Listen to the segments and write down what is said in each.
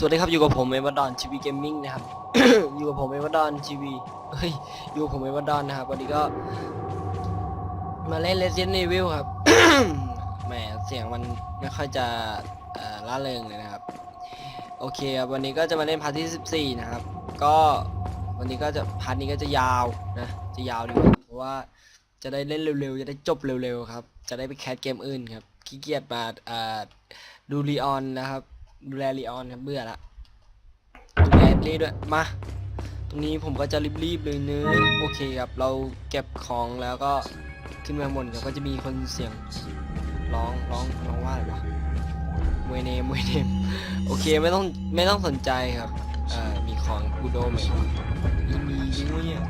สวัสดีครับอยู่กับผมเอวาดอนทีวีเกมมิ่งนะครับ อยู่กับผมเอวาดอนทีวีเฮ้ยอยู่กับผมเอวาดอนนะครับวันนี้ก็ มาเล่น Resident Evil ครับ แหมเสียงมันไม่ค่อยจะล่าเริงเลยนะครับ โอเคครับวันนี้ก็จะมาเล่นพาร์ทที่14นะครับ ก็วันนี้ก็จะพาร์ทนี้ก็จะยาวนะจะยาวดีกว่าเพราะว่าจะได้เล่นเร็วๆจะได้จบเร็วๆครับ จะได้ไปแคสเกมอื่นครับขี้เกียจมาดูรีออนนะครับ ดูแลรีออนครับเบื่อละดูแลเล่ด้วยมา ตรงนี้ผมก็จะรีบๆเลยเนื้อะโอเคครับ เราเก็บของแล้วก็ขึ้นมาข้างบนครับก็จะมีคนเสียงร้องร้องร้องว่าอะไรวะมวยเนมมวยเนมโอเคไม่ต้องไม่ต้องสนใจครับเอ่อมีของกูโดไหมวะมีมีจริงวะเนี่ย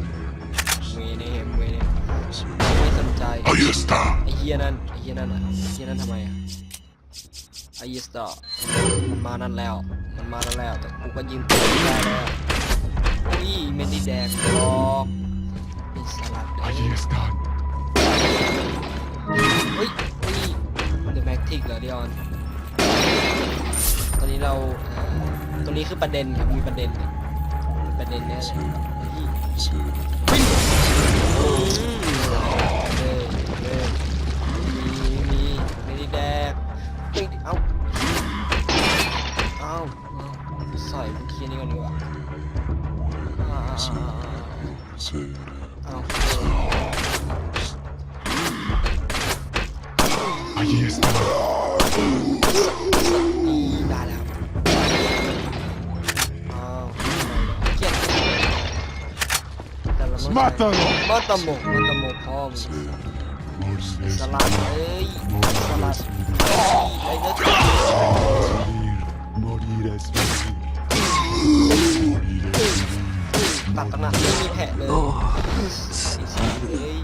มวยเนมมวยเนมไม่สนใจ Ahí está. ไอ้เฮียนั่นไอ้เฮียนั่นอะไอ้เฮียนั่นทำไมอะ ไอ้ยีสตอมันมานั่นแล้ว มันมานั่นแล้ว แต่กูก็ยิงปืนไม่ได้แล้วอุ้ยไม่ได้แดกหรอกไอ้สลัดเลย Ahí están. เฮ้ยเฮ้ยเดอะแม็กทิกเหรอดิออนตอนนี้เราตรงนี้คือประเด็นครับมีประเด็นประเด็นแน่เลยเฮ้ย Sí. อืมเลยเลยมีมีไม่ได้แดกเฮ้ยเอ้าเอ้า เอาใส่พวกเคียนี่ก่อนดีกว่าอ่า Sí. ๆเอา Ahí está. นี่ได้แล้วอ้าวเกลียดแต่เราต้องใช้ Mátalo. มาตะโมมาตะโมพ่อมึง Moriré สลัดไอ้เนื้อ vivir. Moriré sin vivir. Moriré sin ตัดตั้งนานไม่มีแผลเลยเอ้ย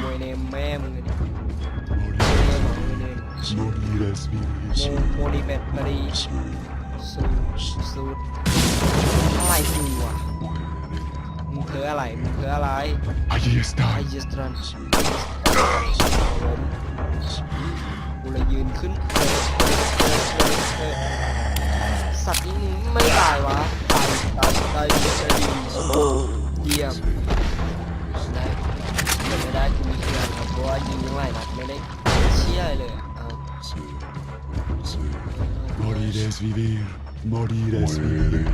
มวยเนมแม่มึงเลยดิ sin มวยเนม Moriré sin โมดิเตมาดีสูสูดอะไรกูวะมึงเพ้ออะไรมึงเพ้ออะไร Ahí ไอ está. เยสตรัน ยืนขึ้นเออเออเออเออสัตว์นี่มึงไม่ตายวะตายตายตายเฉยๆเยี่ยมได้ไม่ได้กูมีเพื่อนครับเพราะว่ายิงยังไงนัดไม่ได้เชี่ยเลยอะเอา Sí. Sí. Moriré sin vivir. morir es vivir.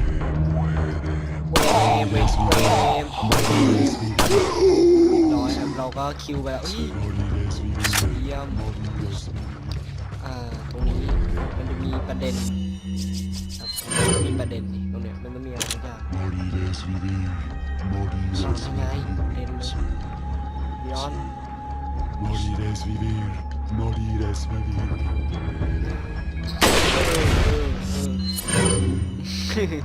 เวมเวมเวม Moriré sin vivir. ร้อยครับเราก็คิวไปแล้วเฮ้ยเยี่ยม ตรงนี้มันจะมีประเด็นครับมันจะมีประเด็นนี่ตรงเนี้ยมันต้องมีอะไรสักอย่าง Moriré sin vivir. เรา Moriré ทำไงประเด็นเลยย้อน Moriré sin vivir. Moriré sin vivir. เออเออเออ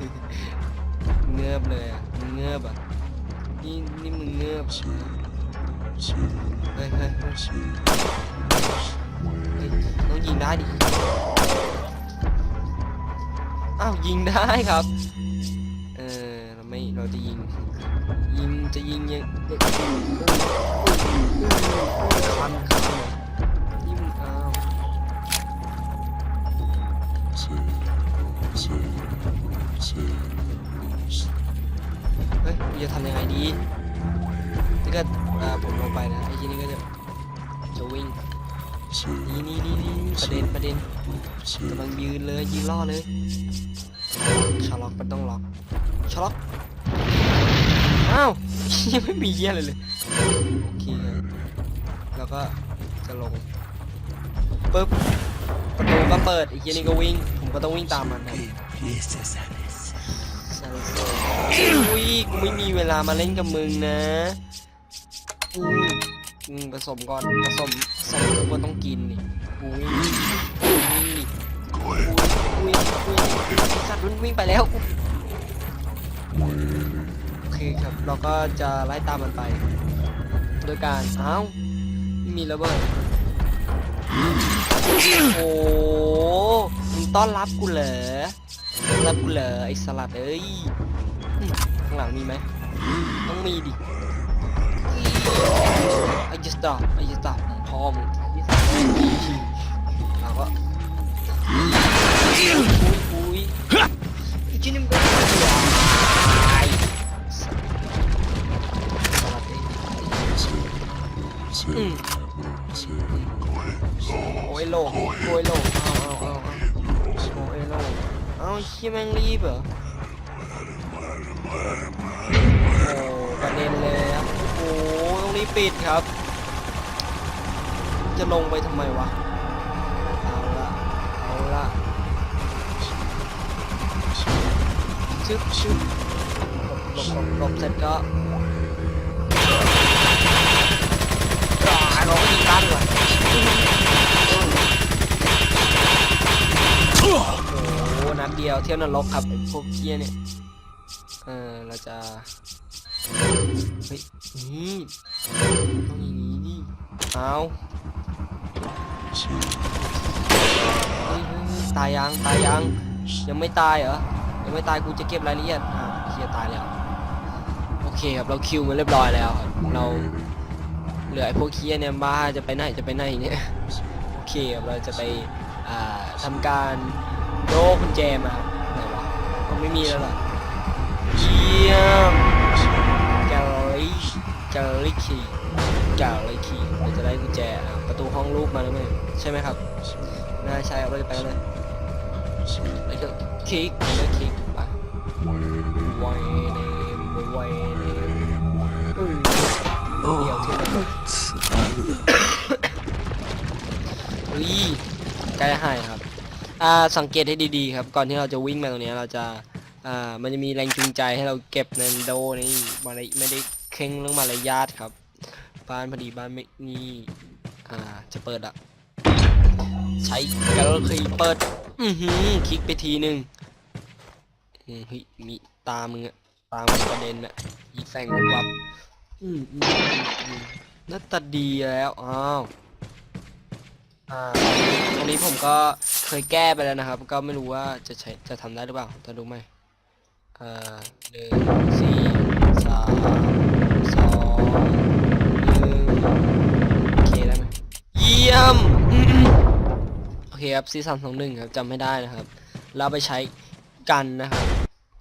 เงือบเลยอะมึงเงือบอะนี่นี่มึงเงือบ Sí. Sí. เฮ้ยเฮ้ย ต้องยิงได้ดิ อ้าวยิงได้ครับ เออเราไม่เราจะยิง ยิงจะยิงยัง เด็นประเด็น Sí. กำลังยืนเลยยืนล่อเลยชาล็อกมันต้องล็อกชาล็อกอ้าวยังไม่มีเยี่ยอะไรเลยโอเคครับแล้วก็จะลงปึ๊บประตูก็เปิดไอ้เหี้ยนี่ก็วิ่ง ผมก็ต้องวิ่งตามมันครับซาเลโซอุ้ยกูไม่มีเวลามาเล่นกับมึงนะอืมอืมผสมก่อนผสมผสมกูก็ต้องกินนี่ กูวิ่งกูวิ่งดิ Muere. วิ่งวิ่งไอ้สัตว์มันวิ่งไปแล้วโอเคครับเราก็จะไล่ตามมันไปโดยการอ้าวมีระเบิดโอ้มึงต้อนรับกูเหรอต้อนรับกูเหรอไอสลัดเอ้ยข้างหลังมีไหมต้องมีดิไอ้ just stop ไอ้ just stop พอมึง เราก็อุ้ยอีกทีนึงโอ้ยโลโอ้ยโลเอาเอาเอาโอ้ยโลเอาเชี่ยแมงรีบเหรอโอ้กระเด็นเลยครับโอ้ตรงนี้ปิดครับ จะลงไปทำไมวะ เอาละ เอาละชึบชึบหลบหลบหลบหลบเสร็จก็อ่าเราก็ยิงกันว่ะโอ้โหนัดเดียวเที่ยวนรกครับไอ้พวกเคี้ยเนี่ย เออเราจะ เฮ้ยนี่ต้องอย่างนี้ดิเอาเฮ้ยเฮ้ยเฮ้ย ตายยังตายยังยังไม่ตายเหรอยังไม่ตายกูจะเก็บรายละเอียดอ่าเฮียตายแล้วโอเคครับเราคิวมาเรียบร้อยแล้วครับเราเหลือไอ้พวกเคียเนี่ยบ้าจะไปไหนจะไปไหนเนี่ยโอเคครับเราจะไปอ่าทำการโยกกุญแจมาไหนวะมันไม่มีแล้วหรอเยี่ยมแกลลอรี่แกลลอรี่คีแกลลอรี่คีเราจะได้กุญแจอะ ตูห้องรูปมาแล้วไหมใช่ไหมครับน่าใช่เราจะไปเลยแล้วก็คลิกแล้วคลิกไปไวเนมไวเนมเดี๋ยวที่มันเฮ้ยใกล้หายครับอ่าสังเกตให้ดีๆครับ ก่อนที่เราจะวิ่งมาตรงนี้เราจะอ่ามันจะมีแรงจูงใจให้เราเก็บเนนโดนี่มาเลยไม่ได้เคร่งเรื่องมารยาทครับ บ้านพอดีบ้านไม่นี่ อ่า จะเปิดอะ ใช้แกลเลอรี่เปิด อือหือคลิกไปทีหนึ่งอืมเฮ้ยมีตามึงอะตามึงประเด็นอะยิงแสงวับอืมอืมอืมน่าตาดีแล้ว อ้าว อ่า ตรงนี้ผมก็เคยแก้ไปแล้วนะครับ ก็ไม่รู้ว่าจะใช้จะทำได้หรือเปล่าจะรู้ไหมอ่าหนึ่งสี่สาม ยี่ยม อืม โอเคครับซีซั่นสองหนึ่งครับจำไม่ได้นะครับ เราไปใช้กันนะครับ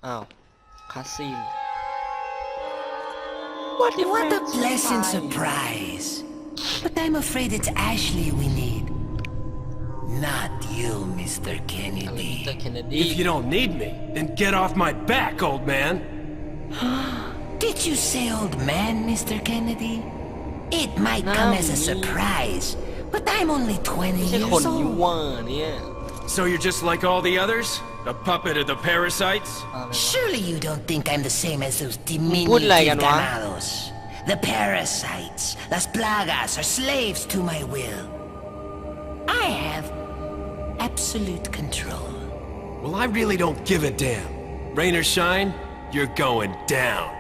อ้าวคัสซีน What the What a friends pleasant surprise. surprise. But I'm afraid it's Ashley we need. Not you, Mr. อะไร Kennedy. มิสเตอร์เคนเนดี If you don't need me, then get off my back, old man. Did you say old man, Mr. Kennedy? It might No, come as a me. surprise, but I'm only 20 years old. So you're just like all the others? The puppet of the parasites? Surely you don't think I'm the same as those diminutive ganados. The parasites, las plagas, are slaves to my will. I have absolute control. Well, I really don't give a damn. Rain or shine, you're going down.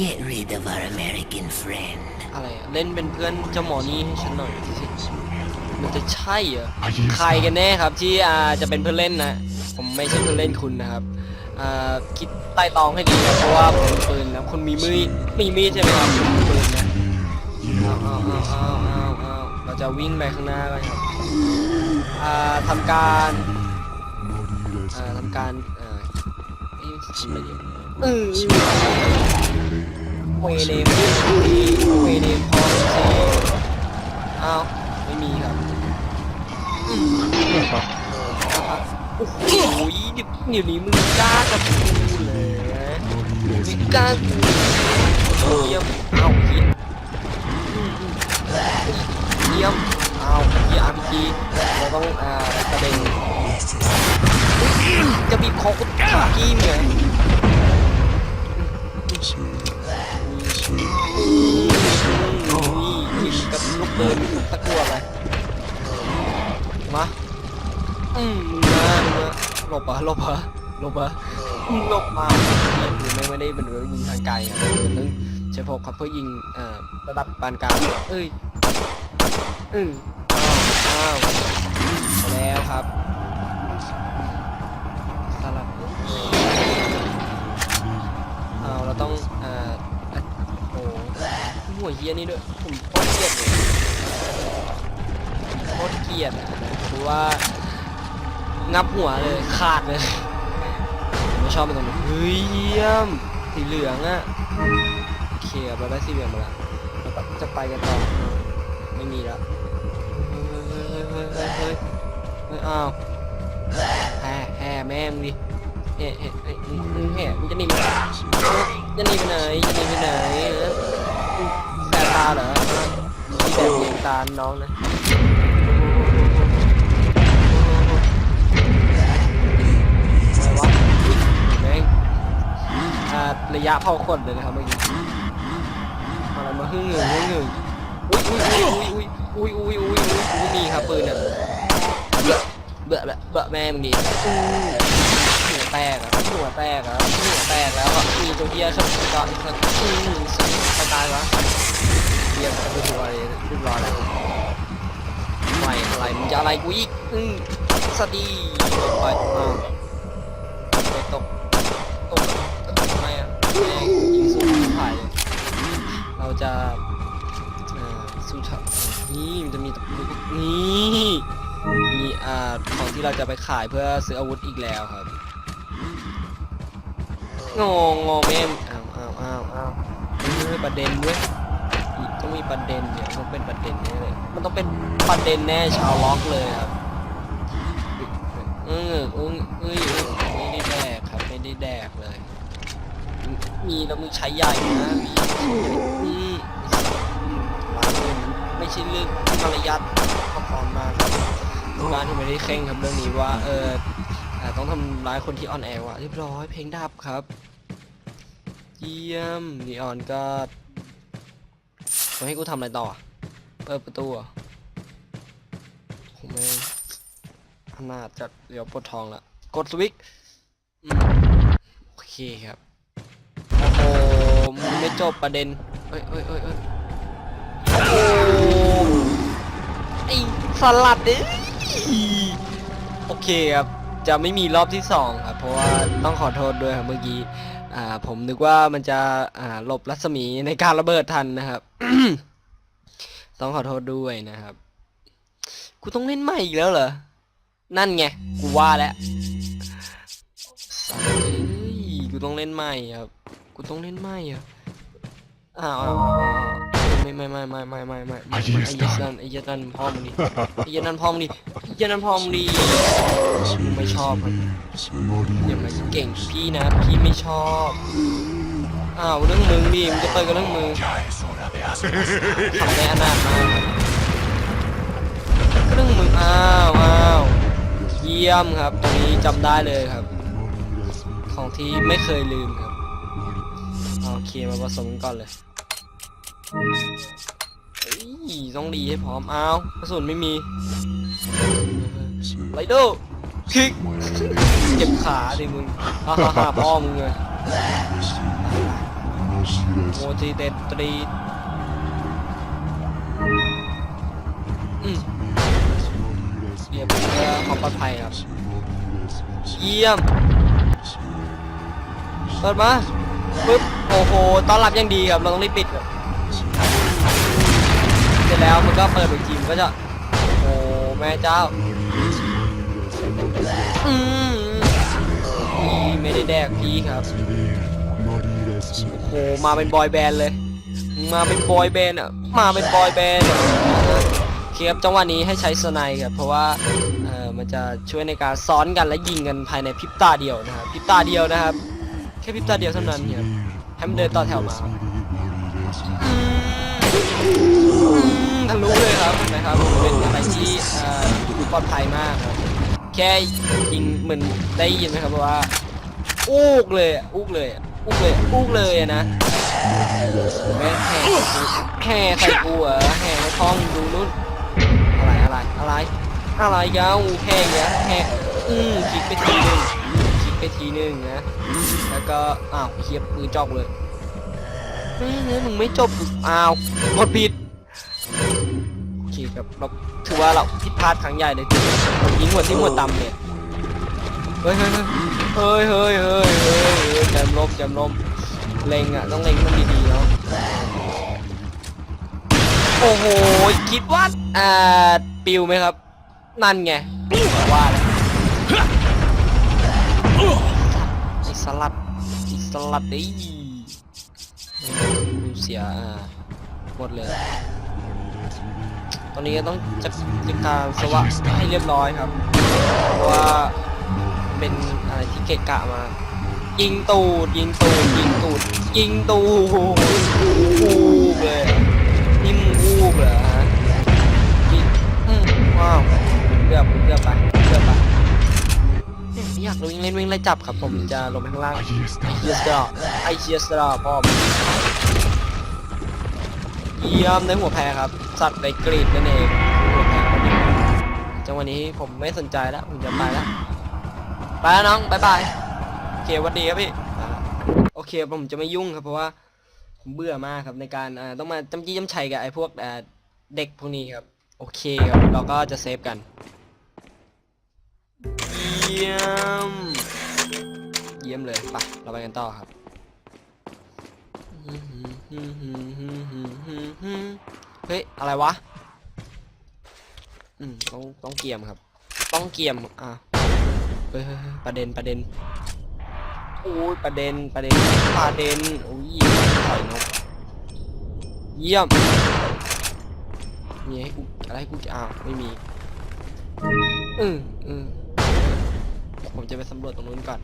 Get rid of our American friend. อะไรอะเล่นเป็นเพื่อนเจ้าหมอนี่ให้ฉันหน่อยสิมันจะใช่เหรออายิสใครกันแน่ครับที่อ่าจะเป็นเพื่อนเล่นนะ ผมไม่ใช่เพื่อนเล่นคุณนะครับอ่าคิดใต้ตองให้ดีนะเพราะว่าผมมีปืนนะคุณมีมีดมีมีดใช่ไหมครับผมมีปืนนะเอาเอาเอาเอาเอาเอาเราจะวิ่งไปข้างหน้ากันครับอ่าทำการอ่าทำการอ่าเอ้ยทำอะไรดีเออเวเนมเวเนมพอเซอ้าวไม่มีครับอืมโอ้โหเดี๋ยวเดี๋ยวนี้มึงกล้ากับกูเลยนะมึงกล้ากูเยี่ยมเอาเยี่ยมเยี่ยมเอาพีอาร์พีเราต้องอ่ากระเด็นจะบีบคอคุณถามกี้ไงนี่ยิงกับลูกเดินตะกั่วไปมาอืมมามาหลบอะหลบอะหลบอะหลบมาเนี่ยคือไม่ไม่ได้เป็นเรื่องยิงทางไกลอะเป็นเรื่องใช้พกครับเพื่อยิงอ่าระดับปานกลางเอ้ยอืมอ้าวอ้าวแล้วครับ เฮียนี่ด้วยผมโคตรเกลียดเลยโคตรเกลียดคือว่างับหัวเลยขาดเลยไม่ชอบมันตรงนี้เฮ้ยเยี่ยมสีเหลืองอะโอเคครับเราได้สีเหลืองมาแล้วเราจะไปกันต่อไม่มีแล้วเฮ้ยเฮ้ยเฮ้ยเฮ้ยเฮ้ยเอ้าวแห่แห่แม่มึงดิแห่แห่แห่มึงแห่มึงจะหนีไปไหนจะหนีไปไหนจะหนีไปไหนาเหรอมีแบบเลียงตาน้องนะระแม่งอ่าระยะเผาขนเลยนะครับเมื่อกี้อะไรมาฮึ่งหนึ่งฮึ่งหนึ่งอุ้ยอุ้ยอุ้ยอุ้ยอุ้ยอุ้ยอุ้ยอุ้ยมีครับปืนเนี่ยเบื่อเบื่อเบื่อเบื่อแม่มึงดิอู้หัวแตกอะหัวแตกอะหัวแตกอะ ตัวเฮียสักกอนสักอืมสักไปตายวะเฮียมันก็ตัวอะไรเรียบร้อยแล้วไม่อะไรมึงจะอะไรกูอีกอืมสวัสดีไปอ้าไปตกตกไม่อะแม่งยิงสูงถ่ายเราจะเอ่อสู้ชับนี่มันจะมีนี่มีอ่าของที่เราจะไปขายเพื่อซื้ออาวุธอีกแล้วครับ งงงงแม่อ้าวอ้าวอ้าวอ้าวเฮ้ยประเด็นเว้ยอีกต้องมีประเด็นเนี่ยต้องเป็นประเด็นแน่เลยมันต้องเป็นประเด็นแน่ชาวล็อกเลยครับเออเออเอ้ยเอ้ยไม่ได้แดกครับไม่ได้แดกเลย มีแล้วมึงใช้ใหญ่นะมีอืมาเงินไม่ใช่เรื่องมารยาทขอบคุณมาครับร้านที่ไม่ได้เข่งครับเรื่องนี้ว่าเออ ต้องทำร้ายคนที่ออนแอร์ว่ะเรียบร้อยเพลงดับครับ เยี่ยมนีออนก็จะให้กูทำอะไรต่อ เปิดประตูผมไม่อำนาจจะเดี๋ยวปลดทองละกดสวิตโอเคครับ โอ้โหไม่จบประเด็นเอ้ยเอ้ยเอ้ยเอ้ยโอ้ไอสลัดเอ้โอเคครับ จะไม่มีรอบที่สองครับเพราะว่าต้องขอโทษด้วยครับเมื่อกี้อ่าผมนึกว่ามันจะอ่าหลบรัศมีในการระเบิดทันนะครับ ต้องขอโทษด้วยนะครับกูต้องเล่นใหม่อีกแล้วเหรอ นั่นไง กูว่าแล้วกูต้องเล่นใหม่ครับ กูต้องเล่นใหม่อะอ้าวอ้าวอ้าว ไม่ไม่ไม่ไม่ไม่ไม่ไอ้เหี้ยนั่นไอ้เหี้ยนั่นพ่อมึงดิไอ้เยันพ่อมึงดิไอ้เยันพ่อมึงดิไม่ชอบมันอย่ามาเก่งพี่นะพี่ไม่ชอบอ้าวเรื่องมึงดิมึงจะเปิกับเรื่องมึงทำได้อนาคตเรื่องมึงอ้าวอ้าวเยี่ยมครับตรงนี้จำได้เลยครับ ของที่ไม่เคยลืมครับโอเคมาผสมก่อนเลย เฮ้ยต้องดีให้พร้อมเอากระสุนไม่มีไรโดคลิกเจ็บขาดิมึงฮ่าฮ่าฮ่าพ่อมึงเลยโมจิเตตรีอืมเรียบเพื่อความปลอดภัยครับ เยี่ยมเปิดมาปึ๊บโอ้โหต้อนรับย่างดีครับ เราต้องรีบปิดครับ แล้วมันก็เปิดอีกทีมนก็จะ โอ้แม่เจ้าอืมพี่ไม่ได้แดกพี่ครับโอ้โหมาเป็นบอยแบนด์เลย มาเป็นบอยแบนด์อะมาเป็นบอยแบนด์เคครับจังหวะนี้ให้ใช้สไนด์ครับเพราะว่าเออมันจะช่วยในการซ้อนกันและยิงกันภายในพริบตาเดียวนะครับพริบตาเดียวนะครับ แค่พริบตาเดียวเท่านั้นครับให้มันเดินต่อแถวมา ทะลุเลยครับนะครับเป็นอะไรที่อ่อปลอดภัยมากครับแค่ยิงเหมือนได้ยินไหมครับว่าอูกเลยอะอูกเลยอะอูกเลยอะอูกเลยนะแม่แห่แห่ใส่กูเหรอแห่ให้ท้องดูนู่นอะไรอะไรอะไรอะไรยาวแห่เงี้ยแห่อืมคลิกไปทีนึงคลิกไปทีนึงนะแล้วก็อ้าวเคียบมือจอกเลยเฮ้ยเฮ้ยมึงไม่จบอ้าวกดผิด โอเคครับเราถือว่าเราผิดพลาดครั้งใหญ่เลยจริงยิงหัวที่หัวต่ำเนี่ยเฮ้ยเฮ้ยเฮ้ยเฮ้ยเฮ้ยเฮ้ยแจมลมแจมลมเล็งอะต้องเล็งมันดีๆเนาะโอ้โหคิดว่าอ่าปิวไหมครับ นั่นไงว่าอีสลัดอีสลัดไอ้เสียหมดเลย อนนี้ก็ต้องจัดการสวะให้เรียบร้อยครับ เพราะว่าเป็นอะไรที่เกะกะมา ยิงตูดยิงตูดยิงตูดยิงตูดอูบเลยนิ่มอูบเหรอฮะยิงว้าวเลือกเลือกไปเลือกไปอยากรู้ยิงเล่นวิ่งไล่จับครับผมจะลงไปข้างล่างไอเชียสตราไอเชียสตราพ่อม เยี่ยมในหัวแพรครับ สัตว์ในกรีดนั่นเองหัวแพรพอดีจังหวะนี้ผมไม่สนใจแล้วผมจะไปแล้วไปแล้วน้องบายบายโอเควันดีครับพี่โอเคผมจะไม่ยุ่งครับ เพราะว่าผมเบื่อมากครับในการต้องมาจำจี้จำชัยกับไอ้พวกเด็กพวกนี้ครับ โอเคครับเราก็จะเซฟกันเยี่ยม เยี่ยมเลยไปเราไปกันต่อครับ เฮ้ย อะไรวะ อืม ต้อง ต้องเกียมครับ ต้องเกียม อะเฮ้ยประเด็น ประเด็นโอ้ยประเด็น ประเด็น ประเด็น โอ้ยถอยนก เยี่ยม มีให้กูอะไรให้กูจะอ้าว ไม่มี อืมอืมผมจะไปสำรวจตรงนู้นก่อน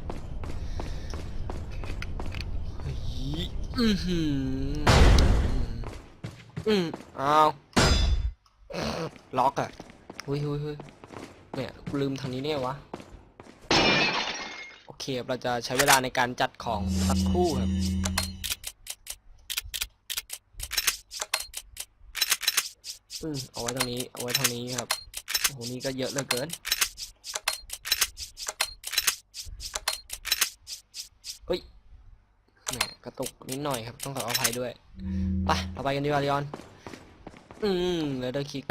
เฮ้ย อือหืออืมอ้าวล็อกอะเฮ้ยเฮ้ยเฮ้ยเนี่ยลืมทางนี้เนี่ยวะ โอเคเราจะใช้เวลาในการจัดของสักครู่ครับอืมเอาไว้ตรงนี้ เอาไว้ทางนี้ครับ โอ้โห นี่ก็เยอะเหลือเกินเฮ้ย แหมกระตุกนิดหน่อยครับ ต้องขออภัยด้วยไปเราไปกันดีกว่าลีออน อืมแล้วเดอร์คลิก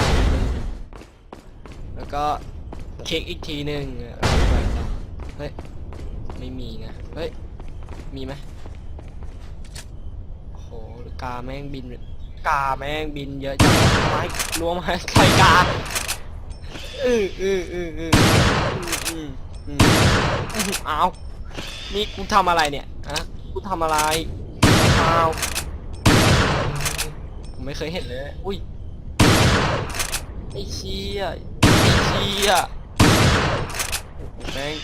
แล้วก็คลิกอีกทีหนึ่งเฮ้ยไม่มีนะเฮ้ยมีไหมโหกาแม่งบิน กาแม่งบินเยอะจังไม้รวมให้ใครกาอืออืออืออืออืออืออ้าวนี่กูทำอะไรเนี่ย กูทำอะไรอ้าวผมไม่เคยเห็นเลย อุ้ยไอ้เชี่ยไอ้เชี่ยโอ้โหแม่ง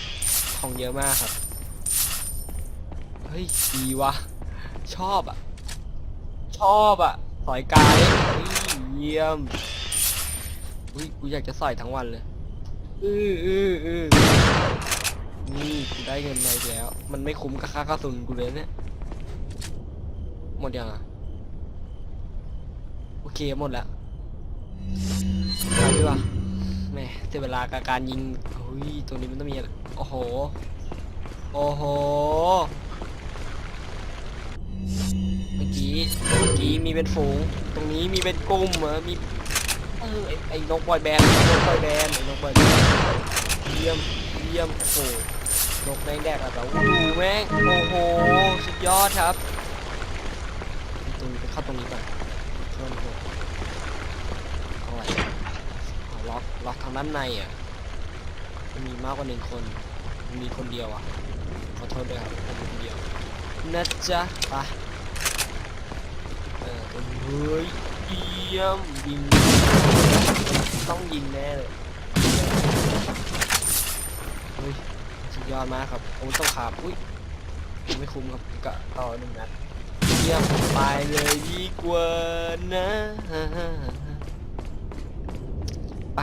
ของเยอะมากครับ เฮ้ยดีวะ ชอบอะ ชอบอะ สอยกายเยี่ยม อุ้ยกูอยากจะใสอยทั้งวันเลย อืออืออือ นี่กูได้เงินมาอีกแล้ว มันไม่คุ้มกับค่ากระสุนกูเลยเนี่ย หมดยังอะ โอเคหมดแล้วไปดีกว่าแม่เสียเวลากับการยิงเฮ้ยตรงนี้มันต้องมีอะไรโอ้โห โอ้โห เมื่อกี้ เมื่อกี้มีเป็นฝูง ตรงนี้มีเป็นกลุ่มเหรอมีเออไอ้ไอ้นกบอยแบนด์นกบอยแบนด์ไอ้นกบอยแบนด์เยี่ยม เยี่ยมโอ้ นกแม่งแดกอะแต่วูแม่งโอ้โหสุดยอดครับตรงนี้ไปเข้าตรงนี้ก่อนเพิ่มเพิ่มเอาอะไรเอาล็อกล็อกทางด้านในอะมันมีมากกว่าหนึ่งคนมันมีคนเดียวอะขอโทษด้วยครับผมมีคนเดียวนะจ๊ะไปเออเฮ้ยเยี่ยมยิงต้องยิงแน่เลยเฮ้ย สุดยอดมากครับโอ้ต้องขาบอุ้ยไม่คุ้มครับกะต่อหนึ่งนัดเยี่ยมไปเลยดีกว่านะไป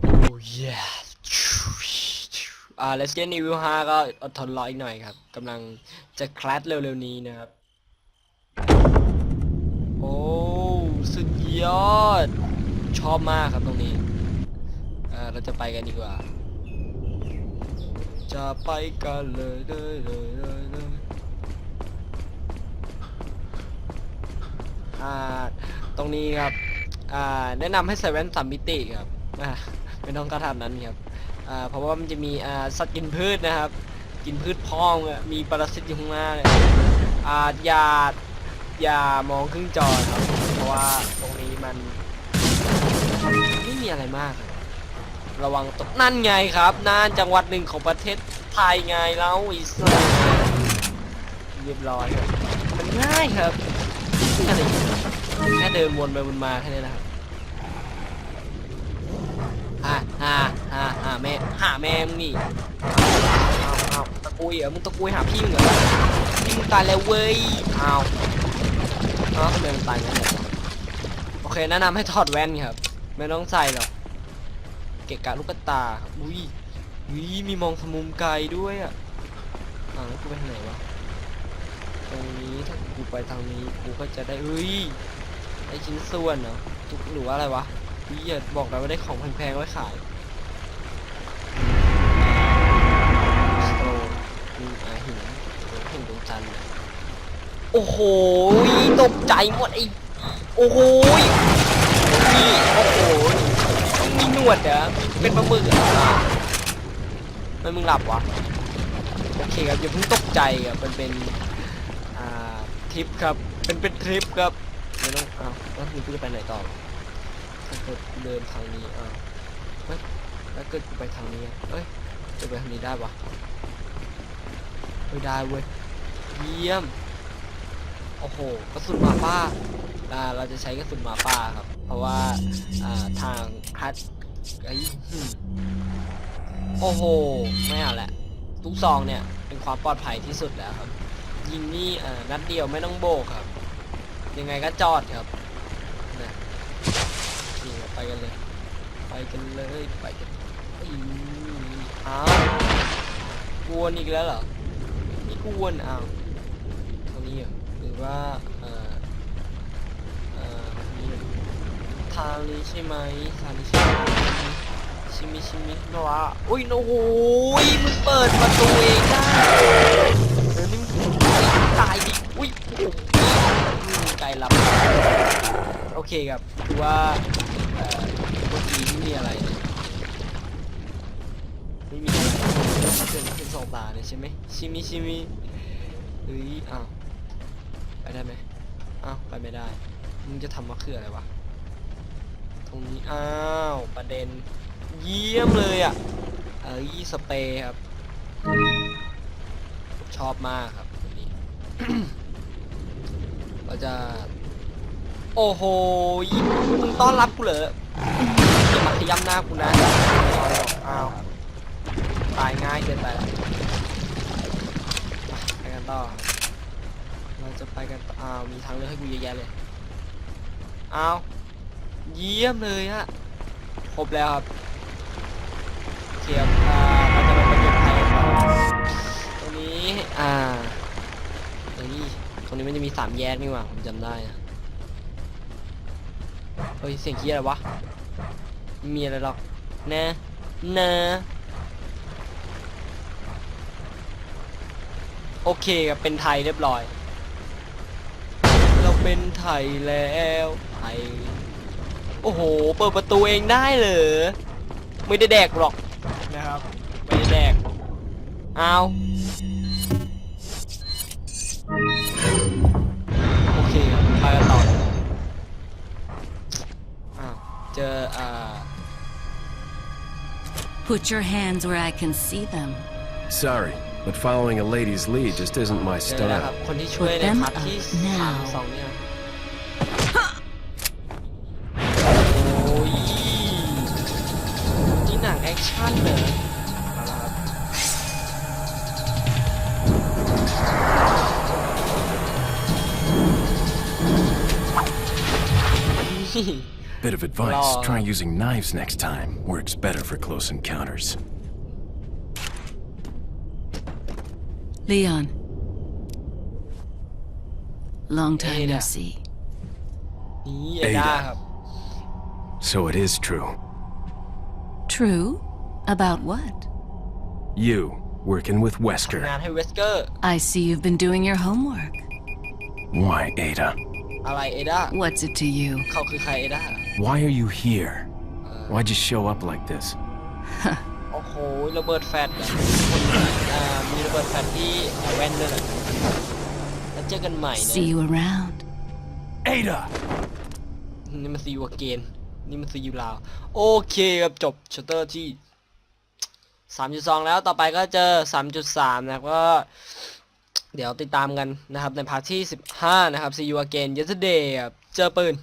โอ้ yes อ่า Resident Evil 5ก็อดทนรออีกหน่อยครับกำลังจะคลาสเร็วๆนี้นะครับ โอ้สุดยอด ชอบมากครับตรงนี้ อ่า เราจะไปกันดีกว่า จะไปกันเลยเลยเลยเลยเลยอ่า ตรงนี้ครับ อ่า แนะนำให้ใส่แว่นสามมิติครับ อ่าไม่ต้องกระทำนั้นครับ อ่า เพราะว่ามันจะมี อ่า สัตว์กินพืชนะครับ กินพืชพองอะมีปรสิตอยู่ข้างหน้าเลยอ่าอย่าอย่ามองครึ่งจอครับ เพราะว่าตรงนี้มัน ไม่มีอะไรมากอะ ระวังตกนั่นไงครับน่านจังหวัดหนึ่งของประเทศไทยไงแล้วอิสราเอลเรียบร้อยครับมันง่ายครับอะไรแค่เดินวนไปวนมาแค่นี้นะครับฮ่าฮ่าฮ่าฮ่าแม่หาแม่มึงนี่เอาเอาตะกุยเหรอมึงตะกุยหาพี่มึงเหรอพี่มึงตายแล้วเว้ยเอาเอ้าทำไมมันตายงั้นเนี่ยโอเคแนะนำให้ถอดแว่นครับ ไม่ต้องใส่หรอก เกะกะลูกตาครับอุ้ยอุ้ยมีมองทะมุมไกลด้วยอะอ่าวแล้วกูไปทางไหนวะตรงนี้ถ้ากูไปทางนี้กูก็จะได้เฮ้ยไอชิ้นส่วนเหรอทุกหรือว่าอะไรวะพี่อย่าบอกนะว่าได้ของแพงๆไว้ขายสโตนมีอาหินหินดวงจันทร์โอ้โหตกใจหมดไอโอ้โหนี่โอ้โห มีหนวดเหรอเป็นปลาหมึกเหรอไม่มึงหลับวะโอเคครับอย่าเพิ่งตกใจครับมันเป็นอ่าทริปครับเป็นเป็นทริปครับไม่ต้องเอาแล้วมึงจะไปไหนต่อถ้าเกิดเดินทางนี้อ้าวเฮ้ยแล้วเกิดกูไปทางนี้เอ้ยจะไปทางนี้ได้ปะไม่ได้เว้ยเยี่ยมโอ้โหกระสุนหมาป่าอ่าเราจะใช้กระสุนหมาป่าครับ ราะว่าทางฮัทไอ้โอ้โห ไม่เอาแหละลูกซองเนี่ย เป็นความปลอดภัยที่สุดแล้วครับ ยิงนี่นัดเดียวไม่ต้องโบกครับ ยังไงก็จอดครับนะนี่ไปกันเลย ไปกันเลยไปกันอีอ้าวกวนอีกแล้วเหรอนี่กวนอ้าวตรงนี้เหรอหรือว่า ทางนี้ใช่ไหมทางนี้ใช่ไหมชิมิชิมิโนวะอุ้ยโอ้โหยมึงเปิดประตูเองได้เออนี่มึงตายดิอุ้ยโอ้โหนี่มึงไกลลับโอเคครับคือว่าเมื่อกี้ไม่มีอะไรไม่มีอะไรเป็นเป็นสองตาเลยใช่ไหมชิมิชิมิเฮ้ยอ้าวไปได้ไหมอ้าวไปไม่ได้มึงจะทำมาคืออะไรวะ ตรงนี้ อ้าว ประเด็น เยี่ยมเลยอะ เอ้ยสเปรย์ครับ ชอบมากครับตัวนี้เราจะ โอ้โหยมึงต้อนรับกูเหรออย่ามาขย้ำหน้ากูนะอ้าว ตายง่ายเกินไปละไปกันต่อ เราจะไปกันต่ออ้าว มีทางเลือกให้กูเยอะแยะเลย อ้าว เยี่ยมเลยอะครบแล้วครับเคครับอ่าเราจะมาประยุกต์ไทยกันต่ตรงนี้อ่าเฮ้ยตรงนี้มันจะมีสามแยกนี่หว่าผมจำได้นะเฮ้ยเสียงขี้ยอะไรวะม่มีอะไรหรอกนะนะโอเคครับเป็นไทยเรียบร้อย เราเป็นไทยแล้วไทย โอ้โห เปิดประตูเองได้เหรอ ไม่ได้แดกหรอกนะครับ ไม่ได้แดก เอาโอเคครับไปกันต่ออ้าวเจออ่า Put your hands where I can see them. Sorry, but following a lady's lead just isn't my เจอแล้วครับ style. คนที่ช่วยใน Put them พาร์ทที่ up สาม now สองเนี่ Bit of advice Law. try using knives next time. Works better for close encounters. Leon. Long time no Ada. see. นี่เอด้า Ada ครับ So it is true. True? About what? You, working with ทำ Wesker. งานให้เวสเกอร์ I see you've been doing your homework. Why, Ada? อะไรเอด้า What's it to you? เขาคือใครเอด้า Why are you here? Why'd you show up like this? โอ้โหระเบิดแฟลชเหรอคนอ่ามีระเบิดแฟลชที่แว่นด้วยเหรอแล้วเจอกันใหม่เนี่ See ย you around. Ada! นี่มันซีอูเกนนี่มันซีอูลาว โอเคครับจบชัตเตอร์ที่ 3.2 แล้วต่อไปก็เจอ 3.3 นะครับก็ เดี๋ยวติดตามกันนะครับในพาร์ทที่ 15 นะครับ See you again yesterday ครับเจอปืน